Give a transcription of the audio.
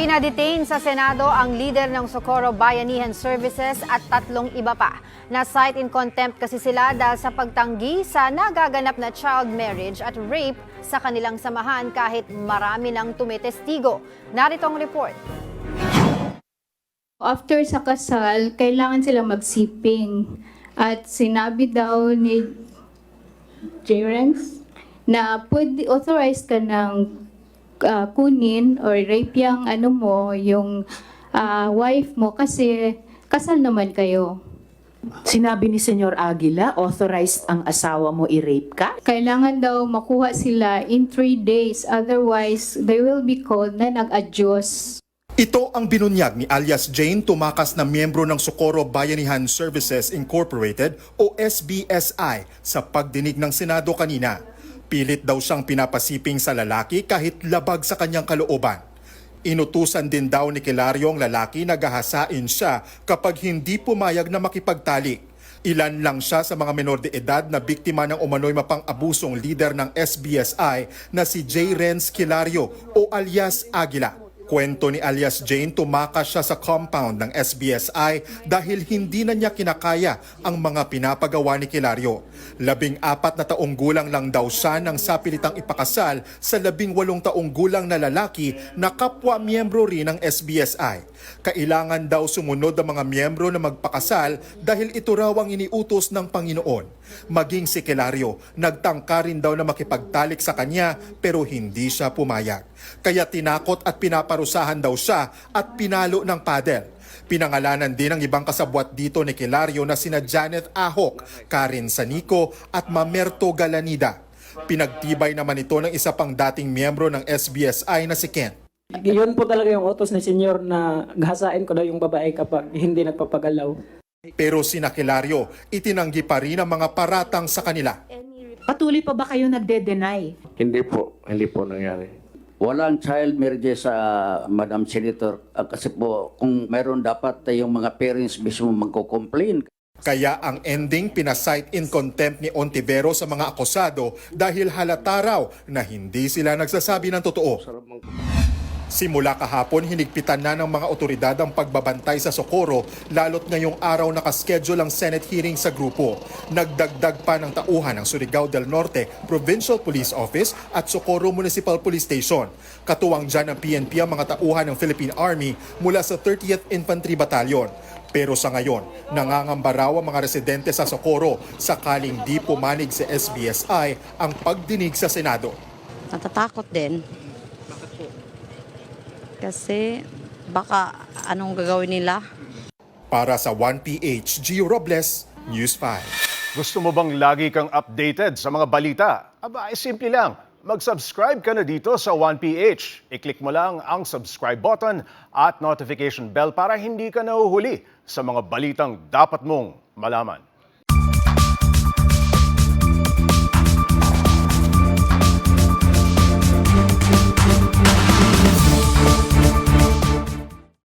Pinadetain sa Senado ang leader ng Socorro Bayanihan Services at tatlong iba pa. Na-cite in contempt kasi sila dahil sa pagtanggi sa nagaganap na child marriage at rape sa kanilang samahan kahit marami ng tumitestigo. Narito ang report. After sa kasal, kailangan sila magsiping. At sinabi daw ni Jerence na pwede authorized ka ng ah, kunin or rape yung ano mo, yung ah, wife mo kasi kasal naman kayo. Sinabi ni Senyor Aguila, authorized ang asawa mo i-rape ka? Kailangan daw makuha sila in three days, otherwise they will be called na nag-adyos. Ito ang binunyag ni alias Jane Tumakas na miyembro ng Socorro Bayanihan Services Incorporated o SBSI sa pagdinig ng Senado kanina. Pilit daw siyang pinapasiping sa lalaki kahit labag sa kanyang kalooban. Inutusan din daw ni Kilario ang lalaki na gahasain siya kapag hindi pumayag na makipagtalik. Ilan lang siya sa mga menor de edad na biktima ng umano'y mapang-abusong leader ng SBSI na si J. Renz Kilario o alias Aguila. Kwento ni alias Jane, tumakas siya sa compound ng SBSI dahil hindi na niya kinakaya ang mga pinapagawa ni Kilario. Labing apat na taong gulang lang daw siya nang sapilitang ipakasal sa labing walong taong gulang na lalaki na kapwa miyembro rin ng SBSI. Kailangan daw sumunod ang mga miyembro na magpakasal dahil ito raw ang iniutos ng Panginoon. Maging si Kilario, nagtangka rin daw na makipagtalik sa kanya pero hindi siya pumayag. Kaya tinakot at pinaparusahan daw siya at pinalo ng padel. Pinangalanan din ang ibang kasabwat dito ni Kilario na sina Janet Ahok, Karen Sanico at Mamerto Galanida. Pinagtibay naman ito ng isa pang dating miyembro ng SBSI na si Ken. Yun po talaga yung utos ni senyor na gahasain ko daw yung babae kapag hindi nagpapagalaw. Pero sina Kilario, itinanggi pa rin ang mga paratang sa kanila. Patuloy pa ba kayo nagde-deny? Hindi po, hindi po nangyari. Walang child marriage sa Madam Senator Ah, kasi po kung mayroon dapat yung mga parents mismo magko-complain. Kaya ang ending pinasight in contempt ni Ontivero sa mga akusado dahil halata raw na hindi sila nagsasabi ng totoo. Simula kahapon, hinigpitan na ng mga otoridad ang pagbabantay sa Socorro lalo't ngayong araw nakaschedule ang Senate hearing sa grupo. Nagdagdag pa ng tauhan ng Surigao del Norte Provincial Police Office at Socorro Municipal Police Station. Katuwang dyan ng PNP ang mga tauhan ng Philippine Army mula sa 30th Infantry Battalion. Pero sa ngayon, nangangamba raw ang mga residente sa Socorro sakaling di pumanig sa SBSI ang pagdinig sa Senado. Natatakot din. Kasi baka anong gagawin nila? Para sa 1PH, Gio Robles, News 5. Gusto mo bang lagi kang updated sa mga balita? Aba, ay simple lang. Mag-subscribe ka na dito sa 1PH. I-click mo lang ang subscribe button at notification bell para hindi ka nahuhuli sa mga balitang dapat mong malaman.